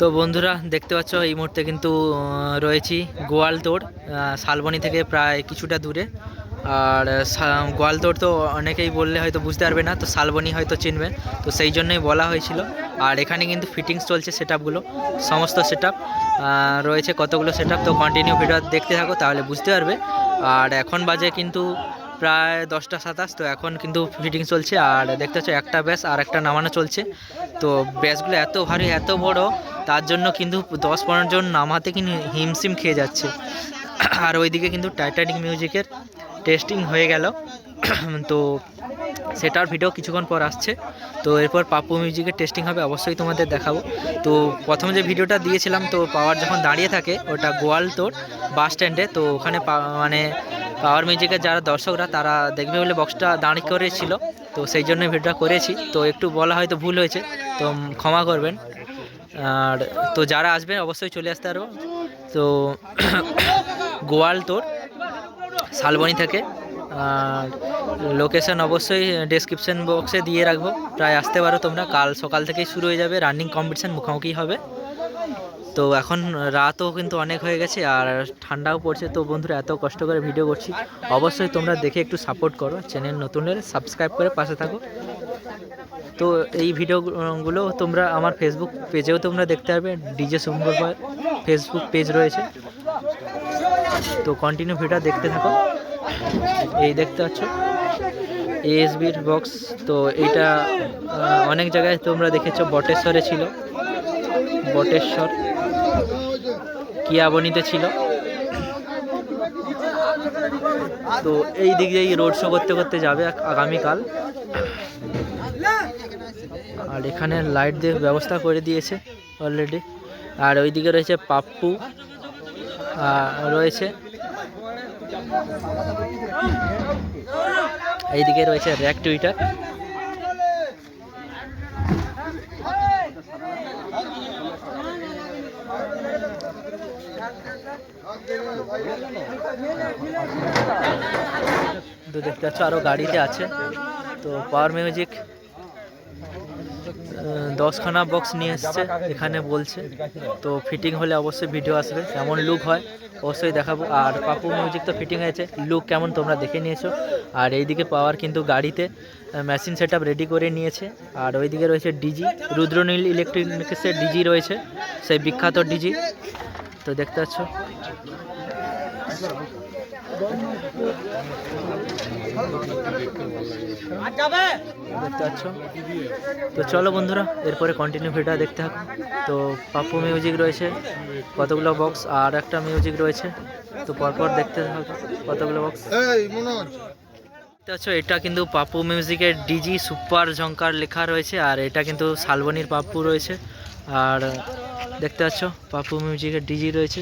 তো বন্ধুরা, দেখতে পাচ্ছ, এই মুহূর্তে কিন্তু রয়েছি গোয়ালতোড় শালবনি থেকে প্রায় কিছুটা দূরে। আর গোয়ালতোড় তো অনেকেই বললে হয়তো বুঝতে পারবে না, তো শালবনি হয়তো চিনবে। তো সেই জন্যই বলা হয়েছিল। আর এখানে কিন্তু ফিটিংস চলছে সেট সমস্ত সেট রয়েছে কতগুলো সেট তো কন্টিনিউ ভিডিও দেখতে থাকো, তাহলে বুঝতে পারবে। আর এখন বাজে কিন্তু প্রায় দশটা সাতাশ, তো এখন কিন্তু ফিটিং চলছে। আর দেখতে পাচ্ছ, একটা ব্যাস আর একটা নামানো চলছে। তো ব্যাসগুলো এত ভারী, এত বড় তার জন্য কিন্তু দশ পনেরো জন নামাতে কিন্তু হিমশিম খেয়ে যাচ্ছে। আর ওইদিকে কিন্তু টাইটানিক মিউজিকের টেস্টিং হয়ে গেল। তো সেটার ভিডিও কিছুক্ষণ পর আসছে। তো এরপর পাপ্পু মিউজিকের টেস্টিং হবে, অবশ্যই তোমাদের দেখাবো। তো প্রথম যে ভিডিওটা দিয়েছিলাম, তো পাওয়ার যখন দাঁড়িয়ে থাকে, ওটা গোয়ালতোড় বাস স্ট্যান্ডে তো ওখানে মানে পাওয়ার মিউজিকের যারা দর্শকরা, তারা দেখবে বলে বক্সটা দাঁড়িয়ে করেছিল। তো সেই জন্য ভিডিওটা করেছি। তো একটু বলা হয়তো ভুল হয়েছে। তো ক্ষমা করবেন। আর তো যারা আসবে অবশ্যই চলে আসতে পারব। তো গোয়াল তোর, শালবনি থেকে। আর লোকেশন অবশ্যই ডেসক্রিপশন বক্সে দিয়ে রাখব। প্রায় আসতে পারো তোমরা। কাল সকাল থেকেই শুরু হয়ে যাবে। রানিং কম্পিটিশান মুখোমুখি হবে। তো এখন রাতও কিন্তু অনেক হয়ে গেছে আর ঠান্ডাও পড়ছে। তো বন্ধুরা, এত কষ্ট করে ভিডিও করছি। অবশ্যই তোমরা দেখে একটু সাপোর্ট করো। চ্যানেল নতুন সাবস্ক্রাইব করে পাশে থাকো। তো এই ভিডিওগুলো তোমরা আমার ফেসবুক পেজেও তোমরা দেখতে পারবে। ডিজে সুন্দর ফেসবুক পেজ রয়েছে। তো কন্টিনিউ ভিডিও দেখতে থাকো। এই দেখতে পাচ্ছ। এএসবির বক্স তো আহ, অনেক জায়গায় তোমরা দেখেছ বটেশ্বরে ছিল। বটেশ্বর। কিয়াবনিতে ছিল। তো এই দিক দিয়ে রোড শো করতে করতে যাবে আগামীকাল। আর এখানে লাইট দিয়ে ব্যবস্থা করে দিয়েছে অলরেডি আর ওইদিকে রয়েছে পাপ্পু রয়েছে এইদিকে রয়েছে র্যাক টুইটার দেখতে পাচ্ছ আরও গাড়িতে আছে। তো পাওয়ার মিউজিক দশখানা বক্স নিয়ে এসছে, এখানে বলছে। তো ফিটিং হলে অবশ্যই ভিডিও আসবে, কেমন লুক হয়, অবশ্যই দেখাবো। আর পাপু মিউজিক তো ফিটিং হয়েছে লুক কেমন তোমরা দেখে নিয়েছো। আর এইদিকে পাওয়ার কিন্তু গাড়িতে মেশিন সেট রেডি করে নিয়েছে। আর ওইদিকে রয়েছে ডিজি রুদ্রনীল ইলেকট্রনিক্সের ডিজি রয়েছে, সেই বিখ্যাত ডিজি তো দেখতে পাচ্ছ। দেখতে পাচ্ছ তো চলো বন্ধুরা এরপরে কন্টিনিউ ভিডিও দেখতে থাকো। তো পাপ্পু মিউজিক রয়েছে কতগুলো বক্স আর একটা মিউজিক রয়েছে তো পরপর দেখতে থাকো কতগুলো বক্স এই মনোজ। দেখতে পাচ্ছ এটা কিন্তু পাপ্পু মিউজিকের ডিজি সুপার ঝঙ্কার লেখা রয়েছে আর এটা কিন্তু শালবনির পাপ্পু রয়েছে। আর দেখতে পাচ্ছ পাপ্পু মিউজিকের ডিজি রয়েছে।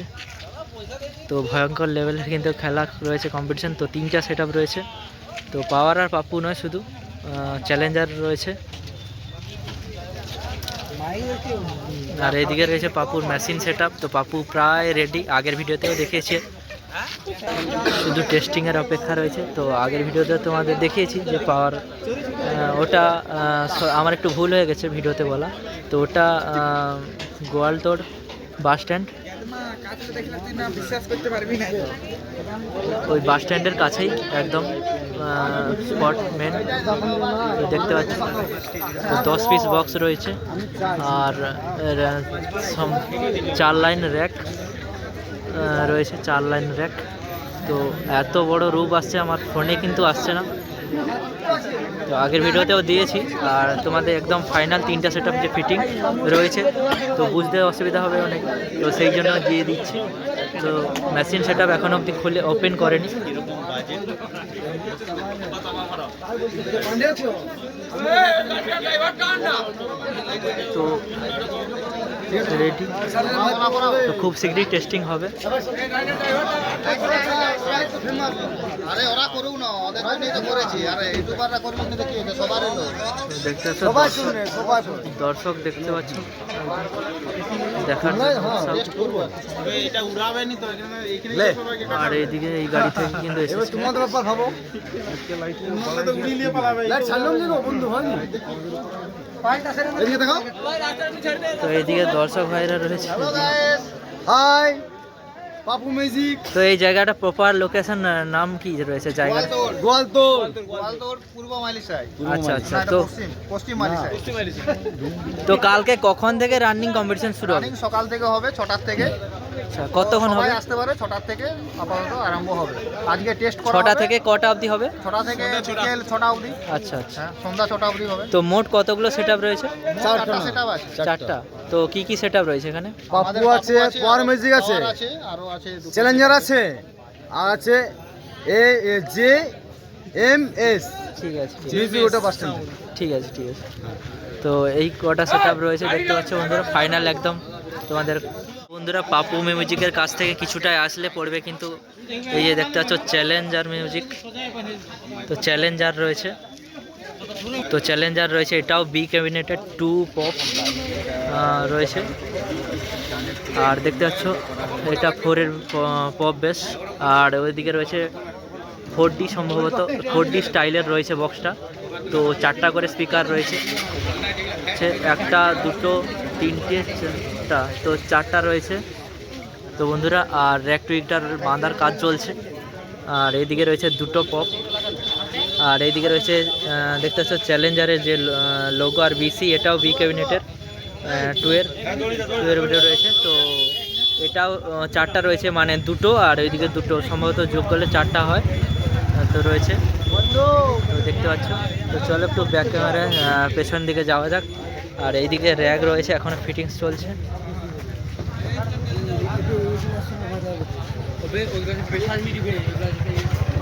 তো ভয়ঙ্কর লেভেলের কিন্তু খেলা রয়েছে কম্পিটিশান তো তিনটা সেট রয়েছে। তো পাওয়ার আর পাপ্পু নয় শুধু চ্যালেঞ্জার রয়েছে। আর এইদিকে রয়েছে পাপুর মেশিন সেট তো পাপু প্রায় রেডি আগের ভিডিওতেও দেখিয়েছে। শুধু টেস্টিংয়ের অপেক্ষা রয়েছে। তো আগের ভিডিওতে তোমাদের দেখিয়েছি যে পাওয়ার ওটা আমার একটু ভুল হয়ে গেছে ভিডিওতে বলা। তো ওটা গোয়ালতোড় বাস স্ট্যান্ড বিশ্বাস করতে পারবি না ওই বাস স্ট্যান্ডের কাছেই একদম স্পট মেন দেখতে পাচ্ছি দশ পিস বক্স রয়েছে। আর চার লাইন র্যাক রয়েছে চার লাইন র্যাক তো এত বড় রূপ আসছে আমার ফোনে কিন্তু আসছে না। তো আগের ভিডিওতেও দিয়েছি, আর তোমাদের একদম ফাইনাল তিনটা সেট যে ফিটিং রয়েছে, তো বুঝতে অসুবিধা হবে অনেক। তো সেই জন্য দিয়ে দিচ্ছি। তো মেশিন সেট আপ এখনও অবধি খুলে ওপেন করেনি। তো রেডি তো খুব শীঘ্রই টেস্টিং হবে। আরে ওরা করুক না ওদের জন্যই তো করেছি। আরে ইউটিউবাররা করবে না দেখি সবার এলো তো। দেখতে পাচ্ছ সবাই শুনে সবাই শুনে দর্শক দেখতে পাচ্ছ? দেখার করব। আর এইদিকে এই গাড়ি থেকে কিন্তু তোমাদের ব্যাপার ভাবো লাইট ছাড়লাম যে গো, বন্ধু হয়নি এদিকে দেখো তো এইদিকে দর্শক ভাইরা রয়েছে। হাই পাপু মিউজিক তো এই জায়গাটা প্রপার লোকেশন নাম কি রয়েছে জায়গা গোয়ালতোর গোয়ালতোড়। পূর্ব মালিশায় আচ্ছা আচ্ছা তো পশ্চিম পশ্চিম মালিশায় তো কালকে কখন থেকে রানিং কম্পিটিশন শুরু হবে? রানিং সকাল থেকে হবে ছটার থেকে। আচ্ছা কতক্ষণ হবে? আসতে পারে ছটার থেকে আপাতত আরম্ভ হবে। আজকে টেস্ট করা ছটা থেকে কটা অবধি হবে? ছটা থেকে বিকেল ছটা অবধি। আচ্ছা আচ্ছা। হ্যাঁ সন্ধ্যা ছটা অবধি হবে। তো মোট কতগুলো সেট রয়েছে? চারটা সেট আছে। চারটা। তো কি কি সেট রয়েছে এখানে? পাপ্পু আছে পাওয়ার ম্যাজিক আছে আছে আরও আছে দুটো। চ্যালেঞ্জার আছে আর আছে এ জে এম এস ঠিক আছে ঠিক আছে। ওটা ঠিক আছে ঠিক আছে। তো এই কটা সেট রয়েছে দেখতে পাচ্ছ বন্ধুরা ফাইনাল একদম তোমাদের বন্ধুরা, পাপু মিউজিকের কাছ থেকে কিছুটাই আসলে পড়বে, কিন্তু এই যে দেখতে পাচ্ছ চ্যালেঞ্জার মিউজিক। তো চ্যালেঞ্জার রয়েছে। তো চ্যালেঞ্জার রয়েছে, এটাও বি ক্যাবিনেটের টু পপ রয়েছে। আর দেখতে পাচ্ছ, এটা ফোরের পপ বেস আর ওইদিকে রয়েছে ফোর ডি সম্ভবত ফোর ডি স্টাইলের রয়েছে বক্সটা তো চারটা করে স্পিকার রয়েছে। একটা, দুটো, তিনটে চারটা তো চারটা রয়েছে। তো বন্ধুরা, আর র্যাক টুইকটার বাঁধার কাজ চলছে। আর এইদিকে রয়েছে দুটো পপ আর এইদিকে রয়েছে দেখতে পাচ্ছ চ্যালেঞ্জারের যে লোগো আর বিসি এটাও বি ক্যাবিনেটের টুয়ের টুয়ের ভিডিও রয়েছে। তো এটাও চারটা রয়েছে মানে দুটো, আর ওইদিকে দুটো। সম্ভবত যোগ করলে চারটা হয় তো রয়েছে। তো দেখতে পাচ্ছ, তো চলো একটু ব্যাক ক্যামেরায় পেছন দিকে যাওয়া যাক। আর এইদিকে র্যাক রয়েছে, এখনও ফিটিংস চলছে।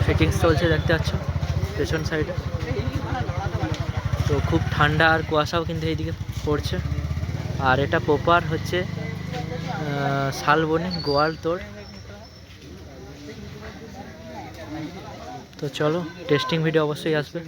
ফিটিংস চলছে, দেখতে পাচ্ছ, পেছন সাইডে তো খুব ঠান্ডা আর কুয়াশাও কিন্তু এইদিকে পড়ছে। আর এটা প্রপার হচ্ছে শালবনি, গোয়াল তোর তো চলো টেস্টিং ভিডিও অবশ্যই আসবে।